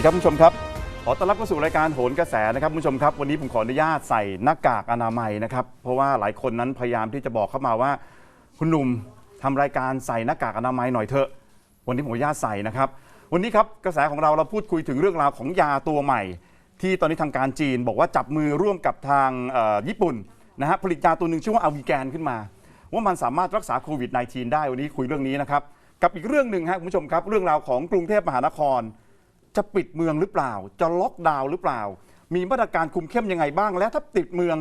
ดีครับคุณผู้ชมครับ ขอต้อนรับเข้าสู่รายการโหนกระแสนะครับคุณผู้ชมครับ วันนี้ผมขออนุญาตใส่หน้ากากอนามัยนะครับ เพราะว่าหลายคนนั้นพยายามที่จะบอกเข้ามาว่า คุณหนุ่มทำรายการใส่หน้ากากอนามัยหน่อยเถอะ วันนี้ผมขออนุญาตใส่นะครับ วันนี้ครับกระแสของเราเราพูดคุยถึงเรื่องราวของยาตัวใหม่ ที่ตอนนี้ทางการจีนบอกว่าจับมือร่วมกับทางเอ่อญี่ปุ่นนะฮะผลิตยาตัวหนึ่งชื่อว่าอาวิแกนขึ้นมา ว่ามันสามารถรักษาโควิด -19 ได้วันนี้คุยเรื่องนี้นะครับ กับอีกเรื่องหนึ่งฮะคุณผู้ชมครับ เรื่องราวของกรุงเทพมหานคร จะปิดเมืองหรือเปล่า จะล็อกดาวน์หรือเปล่า มีมาตรการคุมเข้มยังไงบ้าง และถ้าปิดเมือง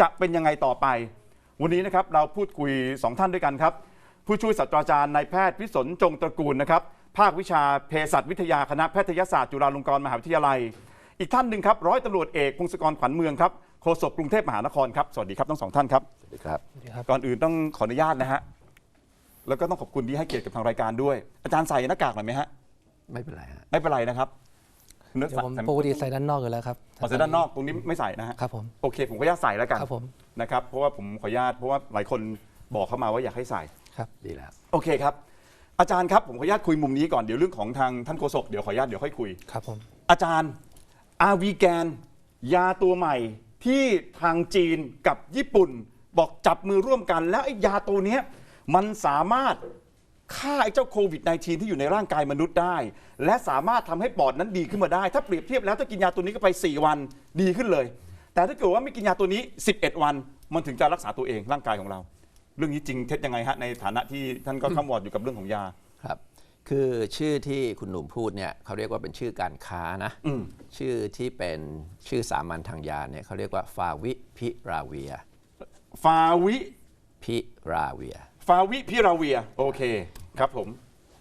จะเป็นยังไงต่อไป วันนี้นะครับเราพูดคุย 2 ท่านด้วยกันครับ ผู้ช่วยศาสตราจารย์นายแพทย์วิศนจงตระกูลนะครับ ภาควิชาเภสัชวิทยาคณะแพทยศาสตร์จุฬาลงกรณ์มหาวิทยาลัย อีกท่านหนึ่งครับร้อยตำรวจเอกพงศกรขวัญเมืองครับโฆษกกรุงเทพมหานครครับสวัสดีครับทั้งสองท่านครับสวัสดีครับ ก่อนอื่นต้องขออนุญาตนะฮะแล้วก็ต้องขอบคุณที่ให้เกียรติกับทางรายการด้วย อาจารย์ใส่หน้ากากหน่อยไหมฮะ ไม่เป็นไรฮะไม่เป็นไรนะครับเนื้อเดี๋ยวผมใส่ปกติใส่ด้านนอกอยู่แล้วครับขอใส่ด้านนอกตรงนี้ไม่ใส่นะฮะครับผม โอเค ผมขออนุญาตใส่แล้วกันครับผม นะครับเพราะว่าผมขออนุญาตเพราะว่าหลายคนบอกเข้ามาว่าอยากให้ใส่ ครับดีแล้ว โอเคครับ อาจารย์ครับผมขออนุญาตคุยมุมนี้ก่อนเดี๋ยวเรื่องของทางท่านโฆษกเดี๋ยวขออนุญาตเดี๋ยวค่อยคุย ครับผม อาจารย์อาวีแกน ยาตัวใหม่ที่ทางจีนกับญี่ปุ่น บอกจับมือร่วมกัน แล้วไอ้ยาตัวเนี้ยมันสามารถ ฆ่าไอ้เจ้าโควิด -19 ที่อยู่ในร่างกายมนุษย์ได้ และสามารถทำให้ปอดนั้นดีขึ้นมาได้ ถ้าเปรียบเทียบแล้วถ้ากินยาตัวนี้ก็ไป 4 วันดีขึ้นเลย แต่ถ้าเกิดว่าไม่กินยาตัวนี้ 11 วัน มันถึงจะรักษาตัวเองร่างกายของเรา เรื่องนี้จริงเท็จยังไงฮะในฐานะที่ท่านก็ข้ามวอร์ดอยู่กับเรื่องของยา ครับคือชื่อที่คุณหนุ่มพูดเนี่ยเขาเรียกว่าเป็นชื่อการค้านะอืม ชื่อที่เป็นชื่อสามัญทางยาเนี่ยเขาเรียกว่าฟาวิพิราเวีย ฟาวิพิราเวีย ฟาวิพิราเวีย โอเคครับผม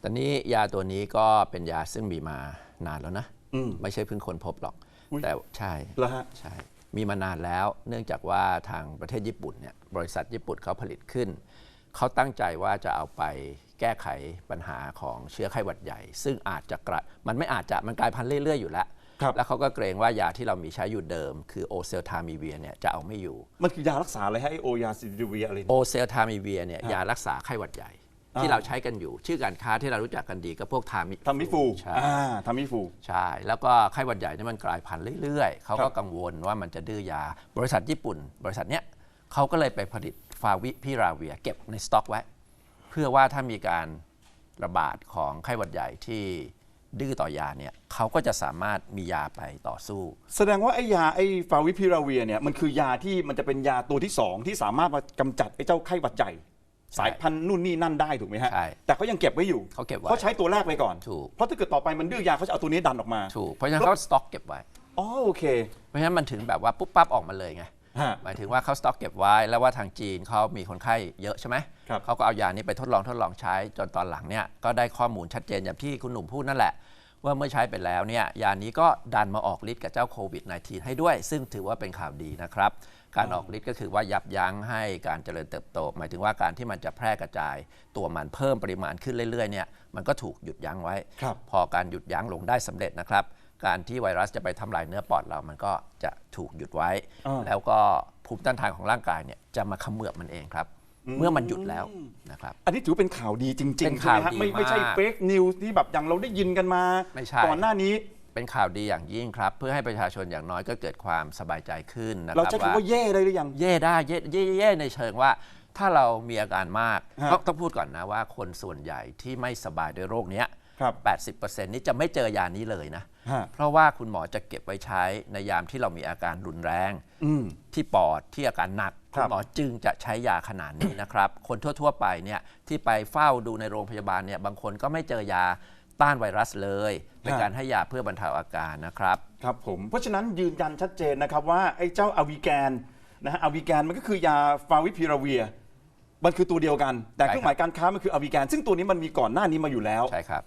ตอนนี้ยาตัวนี้ก็เป็นยาซึ่งมีมานานแล้วนะ อืม ไม่ใช่เพิ่งค้นพบหรอก อุ๊ย แต่ใช่แล้วฮะ ใช่ มีมานานแล้ว เนื่องจากว่าทางประเทศญี่ปุ่นเนี่ยบริษัทญี่ปุ่นเขาผลิตขึ้น เขาตั้งใจว่าจะเอาไปแก้ไขปัญหาของเชื้อไข้หวัดใหญ่ ซึ่งอาจจะกระมันไม่อาจจะมันกลายพันธุ์เรื่อยๆอยู่แล้วครับ แล้วเขาก็เกรงว่ายาที่เรามีใช้อยู่เดิม คือโอเซลทามีเวียเนี่ยจะเอาไม่อยู่ มันคือยารักษาอะไรฮะไอโอยาซิดิเวียอะไรโอเนี่ยเซลทามีเวียเนี่ยครับยารักษาไข้หวัดใหญ่อ่าที่เราใช้กันอยู่ ชื่อการค้าที่เรารู้จักกันดีก็พวกทามิทำมิฟูใช่อ่าทำมิฟูใช่ แล้วก็ไข้หวัดใหญ่เนี่ยมันกลายพันธุ์เรื่อยๆ เขาครัก็บกังวลว่ามันจะดื้อยา บริษัทญี่ปุ่น บริษัทเนี้ยเขาก็เลยไปผลิตฟาวิพิราเวีย เก็บในสต็อกไว้ เพื่อว่าถ้ามีการระบาดของไข้หวัดใหญ่ที่ ดื้อต่อยาเนี่ยเขาก็จะสามารถมียาไปต่อสู้ แสดงว่าไอยาไอฟาวิพิราเวียเนี่ยมันคือยาที่มันจะเป็นยาตัวที่สองที่สามารถมากำจัดไอเจ้าไข้หวัดใหญ่สายพันธุ์นู่นนี่นั่นได้ถูกไหมฮะ ใช่แต่เขายังเก็บไว้อยู่เขาเก็บไว้เขาใช้ตัวแรกไปก่อน ถูก เพราะถ้าเกิดต่อไปมันดื้อยาเขาจะเอาตัวนี้ดันออกมาถูกเพราะฉะนั้นเขาสต็อกเก็บไว้ อ๋อโอเค เพราะฉะนั้นมันถึงแบบว่าปุ๊บปั๊บออกมาเลยไง ฮะ หมายถึงว่าเขาสต็อกเก็บไว้แล้วว่าทางจีนเขามีคนไข้เยอะใช่ไหม ครับเขาก็เอายานี้ไปทดลองทดลองใช้จนตอนหลังเนี่ยก็ได้ข้อมูลชัดเจนอย่างที่คุณหนุ่มพูดนั่นแหละ ว่าเมื่อใช้ไปแล้วเนี่ยยานี้ก็ดันมาออกฤทธิ์กับเจ้าโควิด -19 ให้ด้วย ซึ่งถือว่าเป็นข่าวดีนะครับ การออกฤทธิ์ก็คือว่ายับยั้งให้การเจริญเติบโต หมายถึงว่าการที่มันจะแพร่กระจาย ตัวมันเพิ่มปริมาณขึ้นเรื่อยๆเนี่ยมันก็ถูกหยุดยั้งไว้ครับพอการหยุดยั้งลงได้สำเร็จนะครับ การที่ไวรัสจะไปทำลายเนื้อปอดเรามันก็จะถูกหยุดไว้อ่าแล้วก็ภูมิต้านทานของร่างกายเนี่ยจะมาเขมือบมันเองครับ เมื่อมันหยุดแล้วนะครับ อันนี้ถือเป็นข่าวดีจริงเป็ๆนใช่ไหมข่าวฮะดีไม่ไม่ใช่มาก เฟกนิวส์ที่แบบอย่างเราได้ยินกันมาไม่ใช่ ก่อนหน้านี้ เป็นข่าวดีอย่างยิ่งครับ เพื่อให้ประชาชนอย่างน้อยก็เกิดความสบายใจขึ้นนะคเรารับ ใช้คำว่าแย่ได้หรือยัง เย่ได้เย่เย่เย่ในเชิงว่า ถ้าเรามีอาการมากฮะต้องต้องพูดก่อนนะว่าคนส่วนใหญ่ที่ไม่สบายด้วยโรคเนี้ยครั บ80%นี้จะไม่เจอยานี้เลยนะฮะเพราะว่าคุณหมอจะเก็บไว้ใช้ในยามที่เรามีอาการรุนแรงอืมที่ปอดที่อาการหนักครัคุบณหมอจึงจะใช้ยาขนาดนี้นะครับ คนทั่ว ๆ ไปเนี่ยที่ไปเฝ้าดูในโรงพยาบาลเนี่ยบางคนก็ไม่เจอยาต้านไวรัสเลยเป็นการให้ยาเพื่อบรรเทาอาการนะครับครับผมเพราะฉะนั้นยืนยันชัดเจนนะครับว่าไอ้เจ้าอาวิแกนนะฮะอาวิแกนมันก็คือยาฟาวิพิราเวียมันคือตัวเดียวกัน แต่ใช่เคครับรื่องหมายการค้ามันคืออาวิแกนซึ่งตัวนี้มันมีก่อนหน้านี้มาอยู่แล้วใช่ครับ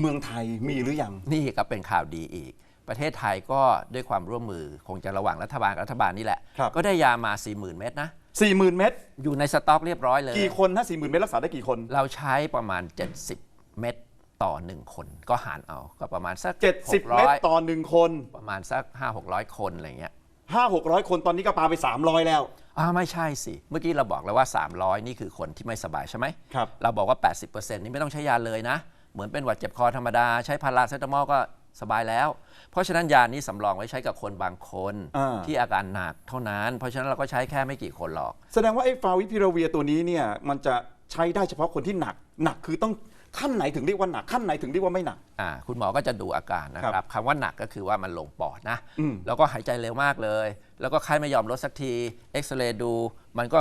เมืองไทยมีหรือยัง นี่ก็เป็นข่าวดีอีก ประเทศไทยก็ด้วยความร่วมมือคงจะระหว่างรัฐบาลกับรัฐบาลนี่แหละ ครับ ก็ได้ยามา 40,000 เม็ดนะ 40,000 เม็ดอยู่ในสต็อกเรียบร้อยเลย กี่คนถ้า40,000 เม็ดรักษาได้กี่คน เราใช้ประมาณ 70 เม็ดต่อ 1 คน ก็หารเอาก็ประมาณสัก70 เม็ด600ต่อหนึ่งคน ประมาณสัก 5 600 คนอะไรเงี้ย5 600 คนตอนนี้ก็ปาไป 300 แล้ว อ่าไม่ใช่สิ เมื่อกี้เราบอกแล้วว่า 300 นี่คือคนที่ไม่สบายใช่ไหม ครับ เราบอกว่า 80%นี่ไม่ต้องใช้ยาเลยนะ เหมือนเป็นหวัดเจ็บคอธรรมดา ใช้พาราเซตามอลก็สบายแล้ว เพราะฉะนั้นยานี้สำรองไว้ใช้กับคนบางคนอ่า ที่อาการหนักเท่านั้น เพราะฉะนั้นเราก็ใช้แค่ไม่กี่คนหรอก แสดงว่าไอ้ฟาวิพิราเวียตัวนี้เนี่ยมันจะใช้ได้เฉพาะคนที่หนัก หนักคือต้องขั้นไหนถึงเรียกว่าหนักขั้นไหนถึงเรียกว่าไม่หนัก อ่าคุณหมอก็จะดูอาการนะคครัรับบคำว่าหนักก็คือว่ามันลงปอดนะ อืม แล้วก็หายใจเร็วมากเลย แล้วก็ไข้ไม่ยอมลดสักที เอ็กซเรย์ดู มันก็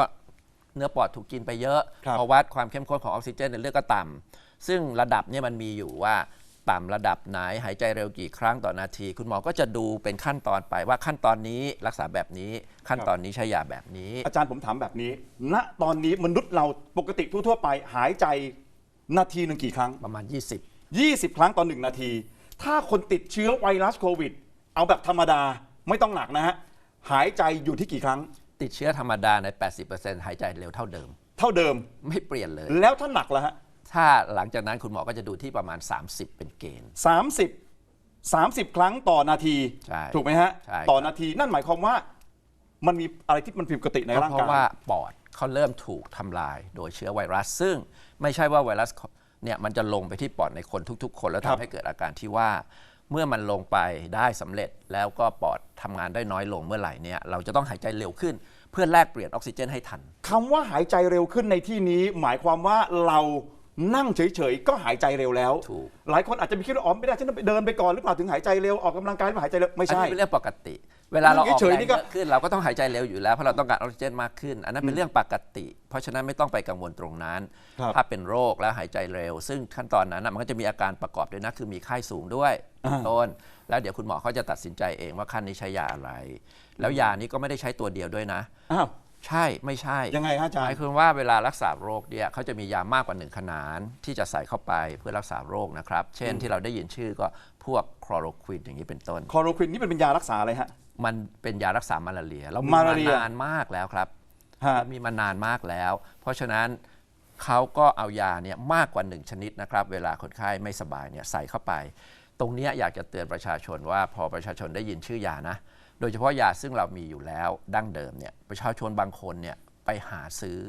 เนื้อปอดถูกกินไปเยอะครับ พอวัดความเข้มข้นของออกซิเจนในเลือดก็ต่ำ ซึ่งระดับเนี่ยมันมีอยู่ว่าต่ำระดับไหนหายใจเร็วกี่ครั้งต่อนาที คุณหมอก็จะดูเป็นขั้นตอนไปว่าขั้นตอนนี้รักษาแบบนี้ขั้นตอนนี้ใช้ยาแบบนี้ อาจารย์ผมถามแบบนี้ณตอนนี้มนุษย์เราปกติทั่วๆไป หายใจนาทีหนึ่งกี่ครั้งประมาณ 20 20 ครั้งต่อหนึ่งนาที ถ้าคนติดเชื้อไวรัสโควิด เอาแบบธรรมดาไม่ต้องหนักนะฮะหายใจอยู่ที่กี่ครั้ง ติดเชื้อธรรมดาใน 80%หายใจเร็วเท่าเดิม เท่าเดิมไม่เปลี่ยนเลย แล้วถ้าหนักละฮะ ถ้าหลังจากนั้นคุณหมอก็จะดูที่ประมาณ 30 เป็นเกณฑ์สามสิบสามสิบครั้งต่อนาที ใช่ถูกไหมฮะ ใช่ครับต่อนาทีนั่นหมายความว่า มันมีอะไรที่มันผิดปกติในก็ร่างเพการาะยว่าปอดเขาเริ่มถูกทำลายโดยเชื้อไวรัส ซึ่งไม่ใช่ว่าไวรัสเนี่ยมันจะลงไปที่ปอดในคนทุกๆ คนแล้วครัทำบ ให้เกิดอาการที่ว่า เมื่อมันลงไปได้สำเร็จแล้วก็ปอดทำงานได้น้อยลงเมื่อไหร่เนี่ยเราจะต้องหายใจเร็วขึ้น เพื่อแลกเปลี่ยนออกซิเจนให้ทัน คำว่าหายใจเร็วขึ้นในที่นี้ หมายความว่าเรา นั่งเฉยๆก็หายใจเร็วแล้ว ถูก หลายคนอาจจะมีคิดว่าอ๋อไม่ได้ฉันต้องไปเดินไปก่อนหรือเปล่าถึงหายใจเร็วออกกำลังกายหรือเปล่าหายใจเร็วไม่อันใช่ นี้เป็นเรื่องปกติ เวลาเราออกเฉยแรๆงนี่ก็ เยอะขึ้นเราก็ต้องหายใจเร็วอยู่แล้วเพราะเราต้องการออกซิเจนมากขึ้น อันนั้นเป็นเรื่องปกติ เพราะฉะนั้นไม่ต้องไปกังวลตรงนั้น ครับ ถ้าเป็นโรคแล้วหายใจเร็ว ซึ่งขั้นตอนนั้นนะมันก็จะมีอาการประกอบด้วยนะคือมีไข้สูงด้วยเป็นต้น แล้วเดี๋ยวคุณหมอเขาจะตัดสินใจเองว่าขั้นนี้ใช้ยาอะไร แล้วยานี้ก็ไม่ได้ใช้ตัวเดียวด้วยนะ อ้าว ใช่ไม่ใช่ยังไงฮะอาจารหมายย์ความว่าเวลารักษาโรคเนี่ยเขาจะมียามากกว่าหนึ่งขนานที่จะใส่เข้าไปเพื่อรักษาโรคนะครับ เช่นที่เราได้ยินชื่อก็พวกคลอโรควินอย่างนี้เป็นต้น คลอโรควินนี่เป็นเป็นยารักษาอะไรฮะ มันเป็นยารักษามาลาเรียเรามีมามาลาเรีย นานมากแล้วครับฮะเรามีมานานมากแล้ว เพราะฉะนั้นเขาก็เอายาเนี่ยมากกว่าหนึ่งชนิดนะครับ เวลาคนไข้ไม่สบายเนี่ยใส่เข้าไป ตรงเนี้ยอยากจะเตือนประชาชนว่าพอประชาชนได้ยินชื่อยานะ โดยเฉพาะยาซึ่งเรามีอยู่แล้วดั้งเดิมเนี่ยประชาชนบางคนเนี่ยไปหาซื้อ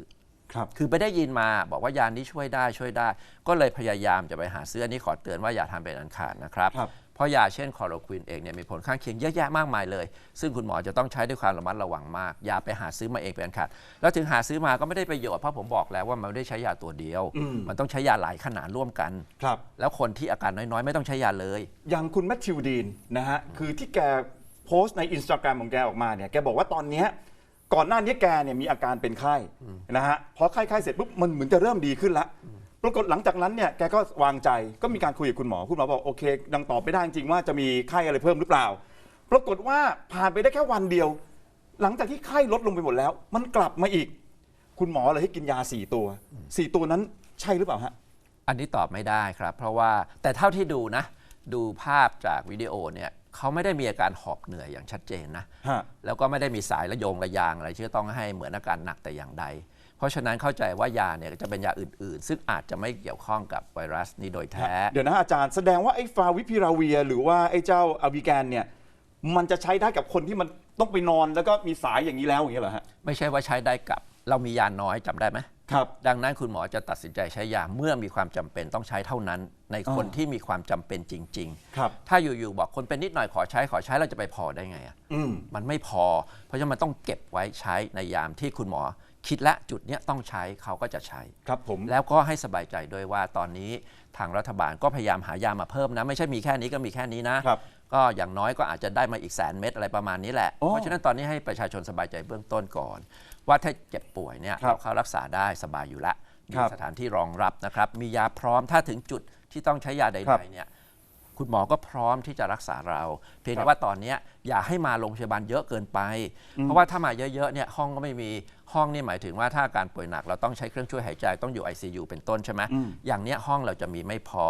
ครับคือไปได้ยินมาบอกว่ายานี้ช่วยได้ช่วยได้ ก็เลยพยายามจะไปหาซื้ออันนี้ขอเตือนว่าอย่าทำเป็นอันขาดนะครับครับ เพราะยาเช่นคลอโรควินเองเนี่ยมีผลข้างเคียงเยอะแยะมากมายเลย ซึ่งคุณหมอจะต้องใช้ด้วยความระมัดระวังมากอย่าไปหาซื้อมาเองเป็นอันขาดแล้วถึงหาซื้อมาก็ไม่ได้ประโยชน์เพราะผมบอกแล้วว่ามันไม่ได้ใช้ยาตัวเดียว อืม มันต้องใช้ยาหลายขนาดร่วมกัน ครับ แล้วคนที่อาการน้อยๆ ไม่ต้องใช้ยาเลย อย่างคุณแมทธิวดีนนะฮะ คือที่แก โพสต์ในอินสตาแกรมของแกออกมาเนี่ยแกบอกว่าตอนเนี้ยก่อนหน้านี้แกเนี่ยมีอาการเป็นไข้นะฮะพอไข้ไข้เสร็จปุ๊บมันเหมือนจะเริ่มดีขึ้นแล้วปรากฏหลังจากนั้นเนี่ยแกก็วางใจก็มีการคุยกับคุณหมอคุณหมอบอกโอเคยังตอบไม่ได้จริงว่าจะมีไข้อะไรเพิ่มหรือเปล่า ปรากฏว่าผ่านไปได้แค่วันเดียว หลังจากที่ไข้ลดลงไปหมดแล้ว มันกลับมาอีก คุณหมอเลยให้กินยาสี่ตัวสี่ตัวนั้นใช่หรือเปล่าฮะอันนี้ตอบไม่ได้ครับ เพราะว่าแต่เท่าที่ดูนะ ดูภาพจากวิดีโอเนี่ย เขาไม่ได้มีอาการหอบเหนื่อยอย่างชัดเจนนะ ฮะ แล้วก็ไม่ได้มีสายระโยงระยางอะไรที่จะต้องให้เหมือนอาการหนักแต่อย่างใด เพราะฉะนั้นเข้าใจว่ายาเนี่ยจะเป็นยาอื่น ๆ ซึ่งอาจจะไม่เกี่ยวข้องกับไวรัสนี้โดยแท้ เดี๋ยวนะอาจารย์แสดงว่าไอ้ฟาวิพิราเวีย หรือว่าไอ้เจ้าอาวิแกนเนี่ยมันจะใช้ได้กับคนที่มันต้องไปนอนแล้วก็มีสายอย่างนี้แล้วอย่างนี้เหรอฮะ ไม่ใช่ว่าใช้ได้กับเรามียาน้อยจำได้ไหม ครับดังนั้นคุณหมอจะตัดสินใจใช้ยาเมื่อมีความจำเป็นต้องใช้เท่านั้น ในคนอ่าที่มีความจำเป็นจริง ครับ ๆ ถ้าอยู่ๆบอกคนเป็นนิดหน่อยขอใช้ขอใช้เราจะไปพอได้ไงอะอืม มันไม่พอ เพราะฉะนั้นมันต้องเก็บไว้ใช้ในยามที่คุณหมอ คิดและจุดเนี้ยต้องใช้เขาก็จะใช้ ครับผม แล้วก็ให้สบายใจด้วยว่าตอนนี้ทางรัฐบาลก็พยายามหายามาเพิ่มนะ ไม่ใช่มีแค่นี้ก็มีแค่นี้นะครับ ก็อย่างน้อยก็อาจจะได้มาอีกแสนเม็ดอะไรประมาณนี้แหละอ๋อเพราะฉะนั้นตอนนี้ให้ประชาชนสบายใจเบื้องต้นก่อน ว่าถ้าเจ็บป่วยเนี่ยครับเราเข้ารักษาได้สบายอยู่ละมีครับสถานที่รองรับนะครับ มียาพร้อมถ้าถึงจุดที่ต้องใช้ยาใดครับ ๆเนี่ย คุณหมอก็พร้อมที่จะรักษาเรา เพียงครัแต่บว่าตอนเนี้ยอย่าให้มาโรงพยาบาลเยอะเกินไป เพราะว่าถ้ามาเยอะๆเนี่ยห้องก็ไม่มีห้องนี่หมายถึงว่าถ้าอาการป่วยหนักเราต้องใช้เครื่องช่วยหายใจต้องอยู่ ICU เป็นต้นใช่ไหมอืมอย่างเนี้ยห้องเราจะมีไม่พอ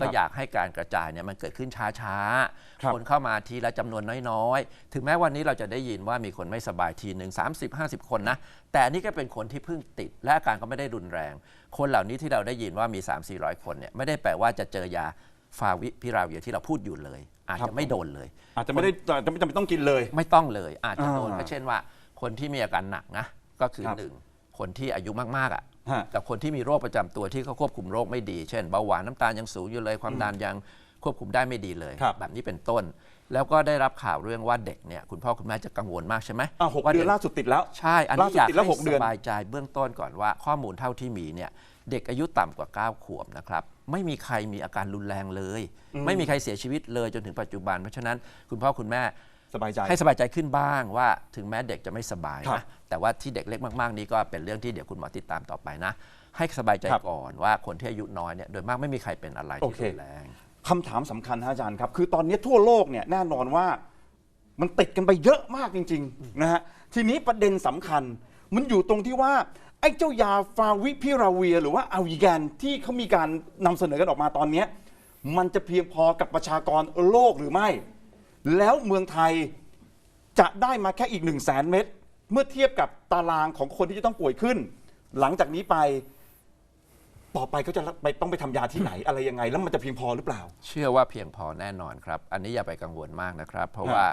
ก็อยากให้การกระจายเนี่ยมันเกิดขึ้นช้าครับๆคนเข้ามาทีละจำนวนน้อยๆ ถึงแม้วันนี้เราจะได้ยินว่ามีคนไม่สบายทีหนึ่ง30 50 คนนะ แต่อันนี้ก็เป็นคนที่เพิ่งติด และอาการก็ไม่ได้รุนแรง คนเหล่านี้ที่เราได้ยินว่ามี 3 4 0 0 คนเนี่ยไม่ได้แปลว่าจะเจอยา ฟาวิพิราเวียที่เราพูดอยู่เลย อาจครับจะไม่โดนเลย อาจจะไม่ได้อาจจะไม่จำเป็นต้องกินเลย ไม่ต้องเลย อาจจะโดนอ่าก็เช่นว่า คนที่มีอาการหนักนะก็คือครับหนึ่งคนที่อายุมากๆอะฮะกับคนที่มีโรคประจำตัวที่เขาควบคุมโรคไม่ดี เช่นเบาหวานน้ำตาลยังสูงอยู่เลย ความดันยังควบคุมได้ไม่ดีเลยครับแบบนี้เป็นต้น แล้วก็ได้รับข่าวเรื่องว่าเด็กเนี่ยคุณพ่อคุณแม่จะกังวลมากใช่ไหมอะหกว่าเดือนล่าสุดติดแล้ว ใช่ อันล่านี้สุดอยากติดแล้วให้หกเดือนสบายใจเบื้องต้นก่อนว่าข้อมูลเท่าที่มีเนี่ยเด็กอายุต่ำกว่า 9 ขวบนะครับ ไม่มีใครมีอาการรุนแรงเลย ไม่มีใครเสียชีวิตเลยจนถึงปัจจุบัน เพราะฉะนั้นคุณพ่อคุณแม่สบายใจให้สบายใจขึ้นบ้างว่าถึงแม้เด็กจะไม่สบายครับนะแต่ว่าที่เด็กเล็กมากๆ นี้ก็เป็นเรื่องที่เดี๋ยวคุณหมอติดตามต่อไปนะ ให้สบายใจครับก่อนว่าคนที่อายุน้อยเนี่ยโดยมากไม่มีใครเป็นอะไรโอที่เครุนแรงคำถามสำคัญฮะอาจารย์ครับ คือตอนนี้ทั่วโลกเนี่ยแน่นอนว่ามันติดกันไปเยอะมากจริง ๆ นะฮะทีนี้ประเด็นสำคัญมันอยู่ตรงที่ว่า ไอ้เจ้ายาฟาวิพิราเวีย หรือว่าอาวิแกนที่เขามีการนำเสนอกันออกมาตอนเนี้ยมันจะเพียงพอกับประชากรโลกหรือไม่ แล้วเมืองไทยจะได้มาแค่อีก1นึ่งแสนเม็ดเมื่อเทียบกับตารางของคนที่จะต้องป่วยขึ้น หลังจากนี้ไปต่อไปเขาจะไปต้องไปทำยาที่ไหน อะไรยังไง แล้วมันจะเพียงพอหรือเปล่า เชื่อว่าเพียงพอแน่นอนครับ อันนี้อย่าไปกังวลมากนะครับ เพราะครับว่า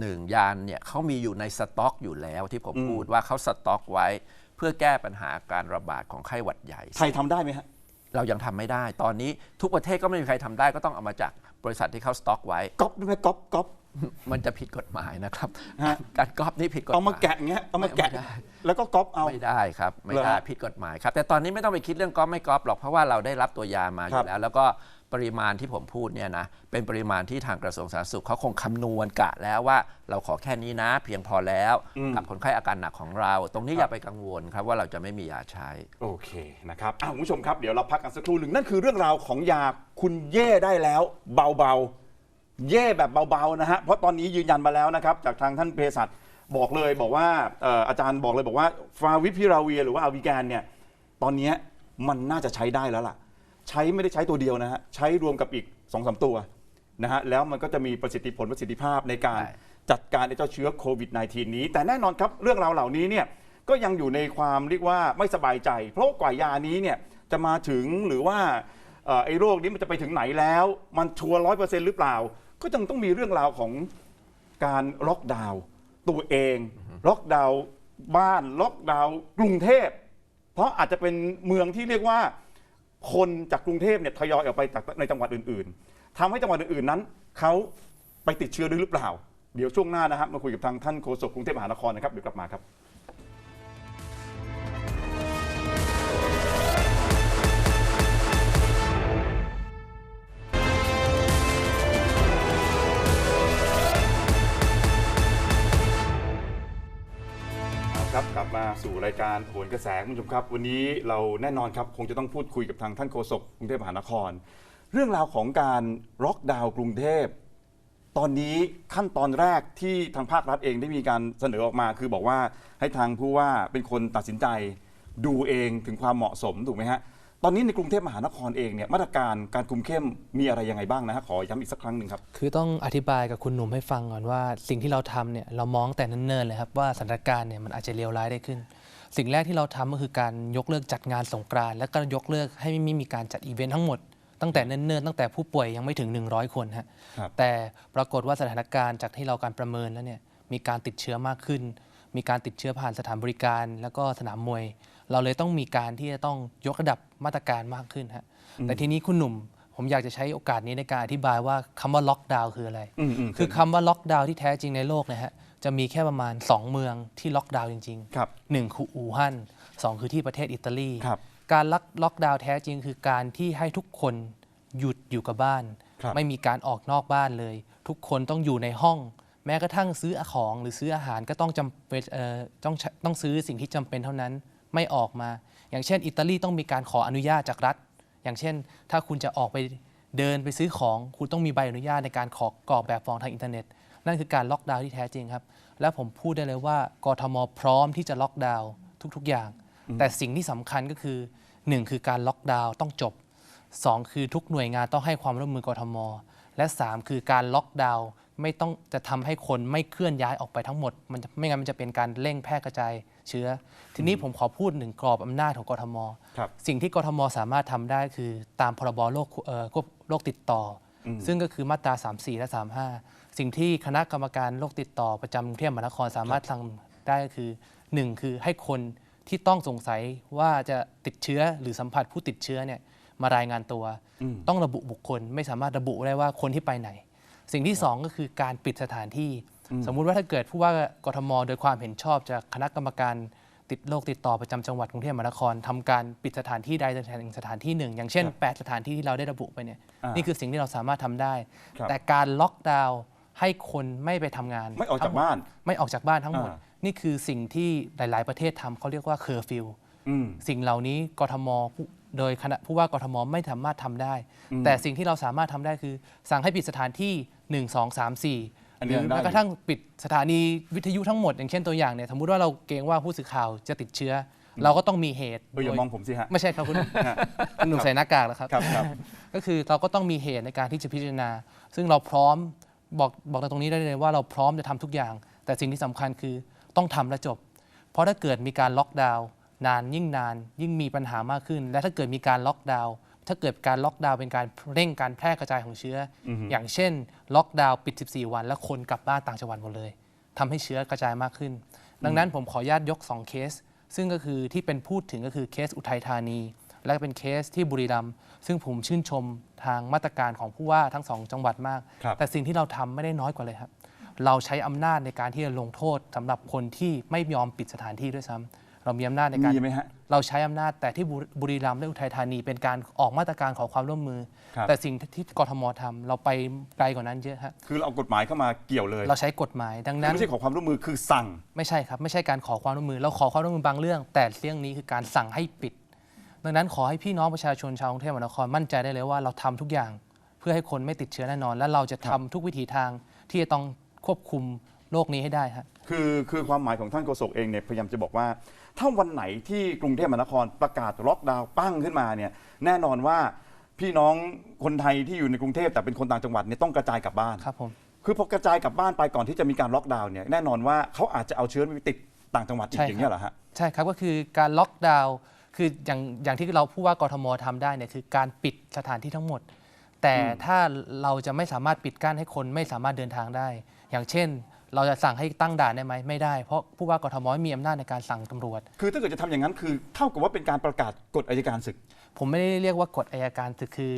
หนึ่งยานเนี่ยเขามีอยู่ในสต็อกอยู่แล้วที่ผมอืมพูดว่าเขาสต็อกไว้ เพื่อแก้ปัญหาการระบาดของไข้หวัดใหญ่ ไทยทำได้ไหมฮะ เรายังทำไม่ได้ ตอนนี้ทุกประเทศก็ไม่มีใครทำได้ก็ต้องเอามาจากบริษัทที่เขาสต็อกไว้ ก๊อปได้ไหมก๊อปก๊อป มันจะผิดกฎหมายนะครับ ฮะ การก๊อปนี่ผิดกฎหมาย เอามาแกะอย่างเงี้ยเอามาแกะ ไม่ได้ แล้วก็ก๊อปเอา ไม่ได้ครับ ไม่เหรอได้ฮะผิดกฎหมายครับ แต่ตอนนี้ไม่ต้องไปคิดเรื่องก๊อปไม่ก๊อปหรอกเพราะว่าเราได้รับตัวยามาอครัยู่บแล้ว แล้วก็ปริมาณที่ผมพูดเนี่ยนะเป็นปริมาณที่ทางกระทรวงสาธารณสุขเขาคงคำนวณกะแล้วว่าเราขอแค่นี้นะ เพียงพอแล้วอืม กับคนไข้อาการหนักของเรา ตรงนี้อย่าไปกังวลครับว่าเราจะไม่มียาใช้ โอเคนะครับอะคุณผู้ชมครับ เดี๋ยวเราพักกันสักครู่หนึ่งนั่นคือเรื่องราวของยาคุณเย่ได้แล้ว เบาๆ เย่แบบเบาๆนะฮะเพราะตอนนี้ยืนยันมาแล้วนะครับจากทางท่านเภสัชบอกเลยบอกว่าเอ่ออาจารย์บอกเลยบอกว่าฟาวิพิราเวียหรือว่าอาวิแกนเนี่ยตอนเนี้ยมันน่าจะใช้ได้แล้วล่ะ ใช้ไม่ได้ใช้ตัวเดียวนะฮะใช้รวมกับอีก2อสตัวนะฮะแล้วมันก็จะมีประสิทธิผลประสิทธิภาพในการใช่จัดการไอ้เจ้าเชื้อโควิด -19 นี้ แต่แน่นอนครับเรื่องราวเหล่านี้เนี่ยก็ยังอยู่ในความเรียกว่าไม่สบายใจ เพราะว่ากว่ายานี้เนี่ยจะมาถึงหรือว่า เอ่อไอ้โรคนี้มันจะไปถึงไหนแล้ว มันชัวร้อยเปอร์เซ็นต์หรือเปล่า ก็ยังต้องมีเรื่องราวของการล็อกดาวน์ตัวเอง ล็อกดาวน์บ้านล็อกดาวน์กรุงเทพ เพราะอาจจะเป็นเมืองที่เรียกว่า คนจากกรุงเทพเนี่ยทยอยออกไปจากในจังหวัดอื่นๆทำให้จังหวัดอื่นๆนั้นเขาไปติดเชื้อด้วยหรือเปล่า เดี๋ยวช่วงหน้านะครับมาคุยกับทางท่านโฆษกกรุงเทพมหานครนะครับเดี๋ยวกลับมาครับ สู่รายการโหนกระแสคุณผู้ชมครับ วันนี้เราแน่นอนครับคงจะต้องพูดคุยกับทางท่านโฆษกกรุงเทพมหานคร เรื่องราวของการล็อกดาวน์กรุงเทพ ตอนนี้ขั้นตอนแรกที่ทางภาครัฐเองได้มีการเสนอออกมา คือบอกว่าให้ทางผู้ว่าเป็นคนตัดสินใจดูเองถึงความเหมาะสมถูกไหมฮะ ตอนนี้ในกรุงเทพมหานครเองเนี่ยมาตรการการคุมเข้มมีอะไรยังไงบ้างนะฮะขอย้ำอีกสักครั้งหนึ่งครับ คือต้องอธิบายกับคุณหนุ่มให้ฟังก่อนว่า สิ่งที่เราทำเนี่ยเรามองแต่เนิ่นๆเลยครับว่าสถานการณ์เนี่ยมันอาจจะเลวร้ายได้ขึ้น สิ่งแรกที่เราทำก็คือการยกเลิกจัดงานสงกรานต์แล้วก็ยกเลิกให้ไม่มีการจัดอีเวนต์ทั้งหมดตั้งแต่เนิ่นๆตั้งแต่ผู้ป่วยยังไม่ถึง 100 คนฮะครับ แต่ปรากฏว่าสถานการณ์จากที่เราการประเมินแล้วเนี่ยมีการติดเชื้อมากขึ้น มีการติดเชื้อผ่านสถานบริการ แล้วก็สนามมวย เราเลยต้องมีการที่จะต้องยกระดับมาตรการมากขึ้นฮะแต่ทีนี้คุณหนุ่ม ผมอยากจะใช้โอกาสนี้ในการอธิบายว่าคำว่าล็อกดาวน์คืออะไรอืมอืมคือคำว่าล็อกดาวน์ที่แท้จริงในโลกนะฮะจะมีแค่ประมาณ 2 เมืองที่ล็อกดาวน์จริงครับๆหนึ่งคืออู่ฮั่นสองคือที่ประเทศอิตาลีครับการล็อกล็อกดาวน์แท้จริงคือการที่ให้ทุกคนหยุดอยู่กับบ้านครับไม่มีการออกนอกบ้านเลย ทุกคนต้องอยู่ในห้อง แม้กระทั่งซื้อของหรือซื้ออาหารก็ต้องจำเป็นเอ่อต้องใช้ต้องซื้อสิ่งที่จำเป็นเท่านั้น ไม่ออกมา อย่างเช่น อิตาลีต้องมีการขออนุญาตจากรัฐ อย่างเช่น ถ้าคุณจะออกไปเดินไปซื้อของ คุณต้องมีใบอนุญาตในการขอกรอกแบบฟอร์มทางอินเทอร์เน็ต นั่นคือการล็อกดาวน์ที่แท้จริงครับ และผมพูดได้เลยว่ากทมพร้อมที่จะล็อกดาวน์ทุก ๆ อย่าง แต่สิ่งที่สำคัญก็คือ1คือการล็อกดาวน์ต้องจบ 2 คือทุกหน่วยงานต้องให้ความร่วมมือกทม และ 3 คือการล็อกดาวน์ ไม่ต้องจะทำให้คนไม่เคลื่อนย้ายออกไปทั้งหมด มันจะไม่งั้นมันจะเป็นการเร่งแพร่กระจายเชื้อ ทีนี้ผมขอพูดหนึ่งกรอบอำนาจของกทมครับสิ่งที่กทมสามารถทำได้คือตามพรบโรคเอ่อควบโรคติดต่ออซึ่งก็คือมาตรา 34 และ 35 สิ่งที่คณะกรรมการโรคติดต่อประจำกรุงเทพมหานครสามารถทำได้ก็คือ 1 คือให้คนที่ต้องสงสัยว่าจะติดเชื้อหรือสัมผัสผู้ติดเชื้อเนี่ยมารายงานตัวอืมต้องระบุบุคคลไม่สามารถระบุได้ว่าคนที่ไปไหน สิ่งที่สองก็คือการปิดสถานที่ สมมุติว่าถ้าเกิดผู้ว่ากทม โดยความเห็นชอบจากคณะกรรมการติดโรคติดต่อประจำจังหวัดกรุงเทพมหานครทำการปิดสถานที่ใดสถานที่หนึ่ง อย่างเช่น 8 สถานที่ที่เราได้ระบุไปเนี่ยอ่านี่นี่คือสิ่งที่เราสามารถทำได้ครับแต่การล็อกดาวน์ให้คนไม่ไปทำงาน ไม่ออกจากบ้าน ไม่ออกจากบ้านทั้งหมดอ่านี่คือสิ่งที่หลาย ๆ ประเทศทำเขาเรียกว่าเคอร์ฟิวอืมสิ่งเหล่านี้กทมผู้โดยคณะผู้ว่ากทมไม่สามารถทำได้ แต่สิ่งที่เราสามารถทำได้คือ สั่งให้ปิดสถานที่ 1 2 3 4 อันหนี้รือได้แม้กระทั่งปิดสถานีวิทยุทั้งหมด อย่างเช่นตัวอย่างเนี่ยสมมติว่าเราเกรงว่าผู้สื่อข่าวจะติดเชื้ออเราก็ต้องมีเหตุเอออย่ามองผมสิฮะ ไม่ใช่ครับคุณหนุ่มคุณหนุ่มใส่หน้ากากแล้วครับ ครับครับ ก็คือเราก็ต้องมีเหตุในการที่จะพิจารณา ซึ่งเราพร้อมบอกบอกในตรงนี้ได้เลยว่าเราพร้อมจะทำทุกอย่าง แต่สิ่งที่สำคัญคือต้องทำและจบ เพราะถ้าเกิดมีการล็อกดาวน์นานยิ่งนาน ยิ่งมีปัญหามากขึ้น และถ้าเกิดมีการล็อกดาวน์ ถ้าเกิดการล็อกดาวน์เป็นการเร่งการแพร่กระจายของเชื้อออย่างเช่น ล็อกดาวน์ปิด 14 วัน แล้วคนกลับบ้านต่างจังหวัดหมดเลยทำให้เชื้อกระจายมากขึ้น ดังนั้นผมขออนุญาตยก 2 เคส ซึ่งก็คือที่เป็นพูดถึงก็คือเคสอุทัยธานี และเป็นเคสที่บุรีรัมย์ซึ่งผมชื่นชมทางมาตรการของผู้ว่าทั้งสองจังหวัดมากครับแต่สิ่งที่เราทำไม่ได้น้อยกว่าเลยครับ เราใช้อำนาจในการที่จะลงโทษสำหรับคนที่ไม่ยอมปิดสถานที่ด้วยซ้ำ เรามีอำนาจในการมีไหมฮะ เราใช้อำนาจแต่ที่บุบุรีรัมย์และอุทัยธานีเป็นการออกมาตรการขอความร่วมมือ ครับ แต่สิ่งที่กทมทำเราไปไกลกว่านั้นเยอะฮะคือเราเอากฎหมายเข้ามาเกี่ยวเลยเราใช้กฎหมายดังนั้น ไม่ใช่ขอความร่วมมือคือสั่ง ไม่ใช่ครับ ไม่ใช่การขอความร่วมมือ เราขอความร่วมมือบางเรื่อง แต่เรื่องนี้คือการสั่งให้ปิด ดังนั้นขอให้พี่น้องประชาชนชาวกรุงเทพมหานครมั่นใจได้เลยว่าเราทำทุกอย่าง เพื่อให้คนไม่ติดเชื้อแน่นอน และเราจะทำทุกวิถีทางที่จะต้องควบคุมโรคนี้ให้ได้ฮะ คือคือความหมายของท่านโฆษกเองเนี่ยพยายามจะบอกว่า ถ้าวันไหนที่กรุงเทพมหานครประกาศล็อกดาวน์ปั้งขึ้นมาเนี่ยแน่นอนว่าพี่น้องคนไทยที่อยู่ในกรุงเทพแต่เป็นคนต่างจังหวัดเนี่ยต้องกระจายกลับบ้าน ครับผมคือพอกระจายกลับบ้านไปก่อนที่จะมีการล็อกดาวน์เนี่ยแน่นอนว่าเขาอาจจะเอาเชื้อไปติดต่างจังหวัดอีกใช่อย่างนี้ยเหรอฮะ ใช่ครับก็คือการล็อกดาวน์คืออย่างอย่างที่เราผู้ว่ากทมทำได้เนี่ยคือการปิดสถานที่ทั้งหมด แต่ถ้าเราจะไม่สามารถปิดกั้นให้คนไม่สามารถเดินทางได้ อย่างเช่น เราจะสั่งให้ตั้งด่านได้ไหมไม่ได้เพราะผู้ว่ากทมไม่มีอำนาจในการสั่งตำรวจ คือถ้าเกิดจะทำอย่างนั้นคือเท่ากับว่าเป็นการประกาศกฎอัยการศึก ผมไม่ได้เรียกว่ากฎอายการศึกคือ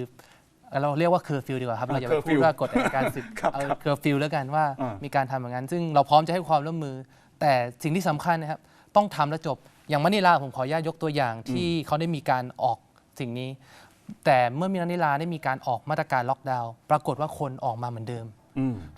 เราเรียกว่าเคอร์ฟิวดีกว่าครับอ่าเราอย่าไปพูด curfew ว่ากฎอายการศึกครับเอาครับเคอร์ฟิวแล้วกันว่าอ่ามี มีการทำอย่างนั้น ซึ่งเราพร้อมจะให้ความร่วมมือ แต่สิ่งที่สำคัญนะครับ ต้องทำและจบ อย่างมะนิลาผมขออนุญาตยกตัวอย่างที่เขาได้มีการออกสิ่งนี้ แต่เมื่อมีมะนิลาได้มีการออกมาตรการล็อกดาวน์ปรากฏว่าคนออกมาเหมือนเดิมอืม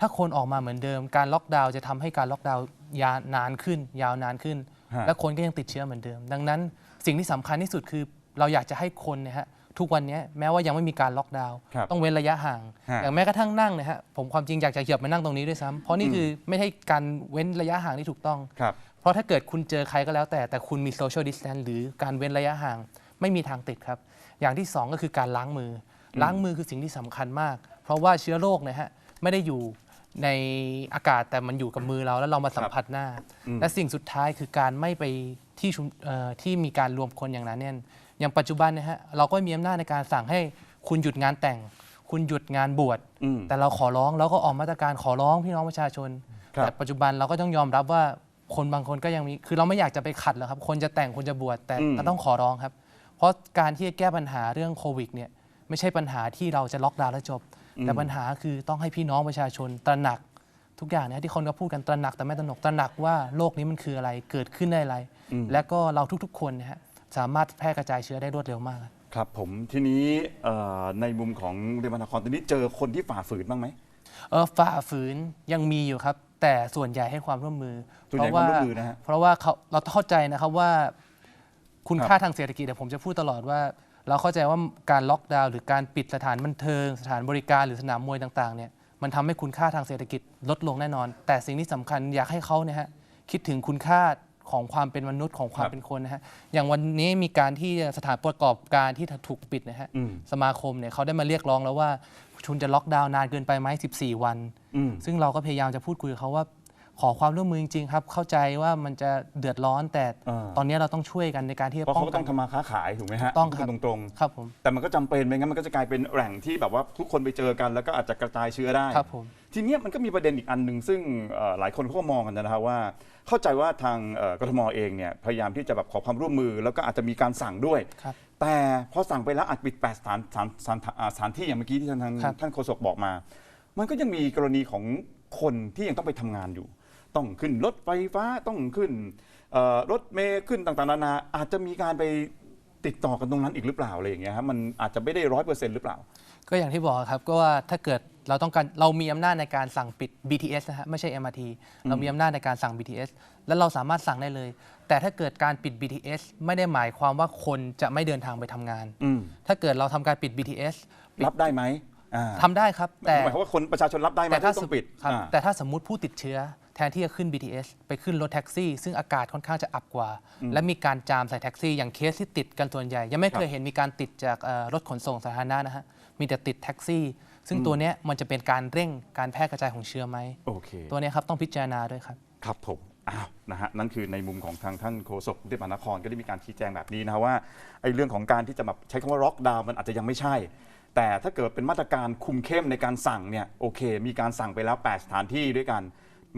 ถ้าคนออกมาเหมือนเดิม การล็อกดาวน์จะทำให้การล็อกดาวน์ยาวนานขึ้น ยาวนานขึ้นฮะและคนก็ยังติดเชื้อเหมือนเดิม ดังนั้นสิ่งที่สำคัญที่สุดคือเราอยากจะให้คนเนะฮะทุกวันนี้แม้ว่ายังไม่มีการล็อกดาวน์ครับต้องเว้นระยะห่างฮะอย่างแม้กระทั่งนั่งเนะฮะผมความจริงอยากจะเหยียบมานั่งตรงนี้ด้วยซ้ำเพราะนี่คือไม่ใช่การเว้นระยะห่างที่ถูกต้องครับเพราะถ้าเกิดคุณเจอใครก็แล้วแต่แต่คุณมีโซเชียลดิสแ n นหรือการเว้นระยะห่าง ไม่มีทางติดครับ อย่างที่สองก็คือการล้างมืออล้างมือคือสิ่งที่สำคัญมาก เพราะว่าเชื้อโรคนะฮะ ไม่ได้อยู่ในอากาศแต่มันอยู่กับมือเราแล้วเรามาสัมผัสหน้า และสิ่งสุดท้ายคือการไม่ไปที่ชุมเอ่อที่มีการรวมคนอย่างหนั้นแน่นอย่างปัจจุบันนะฮะเราก็มีอำนาจในการสั่งให้คุณหยุดงานแต่ง คุณหยุดงานบวชอืมแต่เราขอร้องแล้วก็ออกมาตรการขอร้องพี่น้องประชาชนครับแต่ปัจจุบันเราก็ต้องยอมรับว่าคนบางคนก็ยังมีคือเราไม่อยากจะไปขัดหรอกครับ คนจะแต่งคนจะบวชแต่อืมก็ต้องขอร้องครับ เพราะการที่จะแก้ปัญหาเรื่องโควิดเนี่ยไม่ใช่ปัญหาที่เราจะล็อกดาวน์แล้วจบ แต่ปัญหาคือต้องให้พี่น้องประชาชนตระหนักทุกอย่างนะที่คนก็พูดกันตระหนักแต่ไม่ตระหนกตระหนักว่าโรคนี้มันคืออะไรเกิดขึ้นได้อะไร และก็เราทุกๆ คนนะฮะสามารถแพร่กระจายเชื้อได้รวดเร็วมาก ครับผมทีนี้เอ่อในมุมของเรือนนครตอนนี้เจอคนที่ฝ่าฝืนบ้างไหมเออฝ่าฝืนยังมีอยู่ครับ แต่ส่วนใหญ่ให้ความร่วมมือส่วนใหญ่เพราะว่าความร่วมมือนะฮะเพราะว่าเขาเราเข้าใจนะครับว่า คุณครับค่าทางเศรษฐกิจเดี๋ยวผมจะพูดตลอดว่า เราเข้าใจว่าการล็อกดาวน์หรือการปิดสถานบันเทิง สถานบริการหรือสนามมวยต่างๆเนี่ยมันทำให้คุณค่าทางเศรษฐกิจลดลงแน่นอน แต่สิ่งที่สำคัญอยากให้เขาเนี่ยฮะคิดถึงคุณค่าของความเป็นมนุษย์ของความเป็นคนนะฮะอย่างวันนี้มีการที่สถานประกอบการที่ถูกปิดนะฮะอืมสมาคมเนี่ยเขาได้มาเรียกร้องแล้วว่าคุณจะล็อกดาวน์นานเกินไปไหม14 วันอืมซึ่งเราก็พยายามจะพูดคุยกับเขาว่า ขอความร่วมมือจริงๆครับ เข้าใจว่ามันจะเดือดร้อนแต่อ่า ตอนนี้เราต้องช่วยกันในการที่จะเพราะป้อเขางก็กัต้อนงทำมาค้าขายถูกไหมฮะต้องครับ พูดตรงครับผม ๆ แต่มันก็จำเป็นไม่งั้นมันก็จะกลายเป็นแหล่งที่แบบว่าทุกคนไปเจอกันแล้วก็อาจจะกระจายเชื้อได้ ครับผม ทีเนี้ยมันก็มีประเด็นอีกอันหนึ่งซึ่งเอ่อหลายคนเขาก็มองกันนะครับว่า เข้าใจว่าทางเอ่อกทมเองเนี่ยพยายามที่จะแบบขอความร่วมมือ แล้วก็อาจจะมีการสั่งด้วย ครับ แต่พอสั่งไปแล้วอาจปิดแปดสถานสถานสถานอ่าสถานที่อย่างเมื่อกี้ที่ท่านทางครับ ท่านโฆษกบอกมา มันก็ยังมีกรณีของคนที่ยังต้องไปทำงานอยู่ ต้องขึ้นรถไฟฟ้าต้องขึ้นเอ่อรถเมล์ขึ้นต่างๆนานาอาจจะมีการไปติดต่อกันตรงนั้นอีกหรือเปล่าอะไรอย่างเงี้ยครับมันอาจจะไม่ได้ร้อยเปอร์เซ็นต์หรือเปล่า ก็อย่างที่บอกครับก็ว่าถ้าเกิดเราต้องการเรามีอำนาจในการสั่งปิด BTS นะฮะไม่ใช่ MRT เรามีอำนาจในการสั่ง BTS แล้วเราสามารถสั่งได้เลย แต่ถ้าเกิดการปิด BTS ไม่ได้หมายความว่าคนจะไม่เดินทางไปทำงานอืมถ้าเกิดเราทำการปิด BTS ปิดรับได้ไหมอ่าทำได้ครับ แต่หมายความว่าคนประชาชนรับได้ไหมแต่ถ้าที่ต้องปิดครับอ่าแต่ถ้าสมมุติผู้ติดเชื้อ แทนที่จะขึ้น BTS ไปขึ้นรถแท็กซี่ ซึ่งอากาศค่อนข้างจะอับกว่า และมีการจามใส่แท็กซี่ อย่างเคสที่ติดกันส่วนใหญ่ ยังไม่เคยเห็นมีการติดจากเอ่อรถขนส่งสาธารณะนะฮะมีแต่ติดแท็กซี่ ซึ่งตัวเนี้ยมันจะเป็นการเร่งการแพร่กระจายของเชื้อไหมโอเคตัวเนี้ยครับต้องพิจารณาด้วยครับครับผมอ้าวนะฮะนั่นคือในมุมของทางท่านโฆษกกรุงเทพมหานครก็ได้มีการชี้แจงแบบนี้นะฮะว่าไอ้เรื่องของการที่จะแบบใช้คำว่าล็อกดาวน์มันอาจจะยังไม่ใช่ แต่ถ้าเกิดเป็นมาตรการคุมเข้มในการสั่งเนี่ยโอเค มีการสั่งไปแล้ว 8 สถานที่ด้วยกัน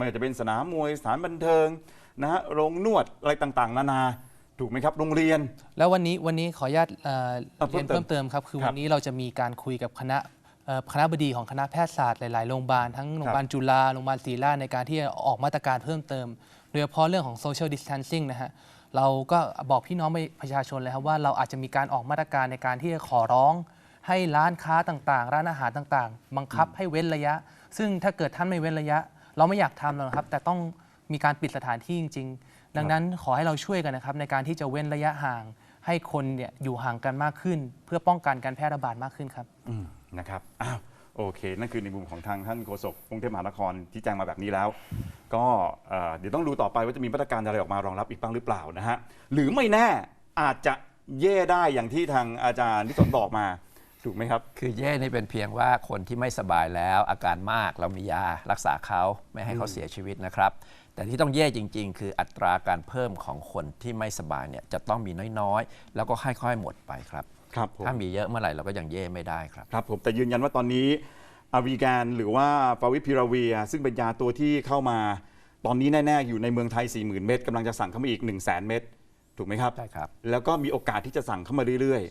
ไม่ว่าจะเป็นสนามมวยสถานบันเทิงนะฮะโรงนวดอะไรต่างๆ นานาถูกไหมครับ โรงเรียน แล้ววันนี้วันนี้ขออนุญาตเอ่ออะเพิ่เรียมนเติมเพิ่มเติมครับ คือครับวันนี้เราจะมีการคุยกับคณะเอ่อคณะบดีของคณะแพทยศาสตร์หลาย ๆ โรงพยาบาลทั้งโรงพยาบาลจุฬาโรงพยาบาลศรีราชในการที่จะออกมาตรการเพิ่มเติมโดยเฉพาะเรื่องของ social distancing นะฮะเราก็บอกพี่น้องประชาชนเลยครับว่าเราอาจจะมีการออกมาตรการในการที่จะขอร้อง ให้ร้านค้าต่างๆ ร้านอาหารต่างๆ บังคับให้เว้นระยะ ซึ่งถ้าเกิดท่านไม่เว้นระยะ เราไม่อยากทำหรอกครับ แต่ต้องมีการปิดสถานที่จริง ๆ ดังนั้นขอให้เราช่วยกันนะครับ ในการที่จะเว้นระยะห่าง ให้คนเนี่ยอยู่ห่างกันมากขึ้น เพื่อป้องกันการแพร่ระบาดมากขึ้นครับอืมนะครับอ้าวโอเค นั่นคือในมุมของทางท่านโฆษกกรุงเทพมหานครที่แจ้งมาแบบนี้แล้ว ก็เอ่อเดี๋ยวต้องดูต่อไปว่าจะมีมาตรการอะไรออกมารองรับอีกบ้างหรือเปล่านะฮะหรือไม่แน่อาจจะเย่ได้อย่างที่ทางอาจารย์นิสนบอกมา ถูกไหมครับ คือเย่นี่เป็นเพียงว่าคนที่ไม่สบายแล้วอาการมากเรามียารักษาเขาไม่ให้เขาเสียชีวิตนะครับ แต่ที่ต้องเย่จริง ๆ คืออัตราการเพิ่มของคนที่ไม่สบายเนี่ยจะต้องมีน้อยๆ แล้วก็ค่อยๆหมดไปครับ ครับผมถ้ามีเยอะเมื่อไหร่เราก็ยังเย่ไม่ได้ครับ ครับผมแต่ยืนยันว่าตอนนี้อาวีแกนหรือว่าฟาวิพิราเวีย ซึ่งเป็นยาตัวที่เข้ามา ตอนนี้แน่ๆอยู่ในเมืองไทย 40,000 เม็ดกำลังจะสั่งเข้ามาอีก 1 0 0 0 0แเม็ดถูกไหมครับใช่ครับ แล้วก็มีโอกาสที่จะสั่งเข้ามาเรื่อย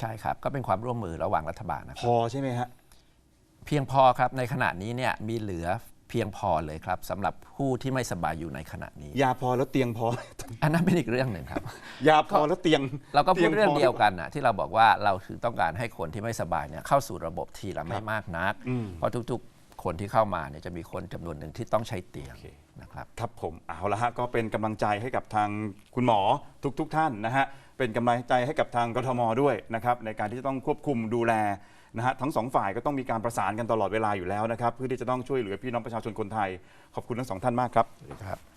ใช่ครับ ก็เป็นความร่วมมือระหว่างรัฐบาลนะๆคพรับอใช่ไหมฮะเพียงพอครับในขณะนี้เนี่ยมีเหลือเพียงพอเลยครับสำหรับผู้ที่ไม่สบายอยู่ในขณะนี้ ยาพอแล้วเตียงพอ อันนั้นเป็นอีกเรื่องหนึ่งครับ ยาพอแล้วเตียงเราก็พูตีดงเรื่องพเดียวกันนะที่เราบอกว่าเราคือต้องการให้คนที่ไม่สบายเนี่ยเข้าสู่ระบบทีละไม่มากนักอืมเพราะทุกๆ คนที่เข้ามาเนี่ยจะมีคนจำนวนหนึ่งที่ต้องใช้เตียงโอเค นะครับครับผมเอาละฮะก็เป็นกำลังใจให้กับทางคุณหมอทุกๆทท่านนะฮะเป็นกำลังใจให้กับทางกทมด้วยนะครับในการที่จะต้องควบคุมดูแลนะฮะทั้งสองฝ่ายก็ต้องมีการประสานกันตลอดเวลาอยู่แล้วนะครับเพื่อที่จะต้องช่วยเหลือพี่น้องประชาชนคนไทย ขอบคุณทั้งสองท่านมากครับ ครับ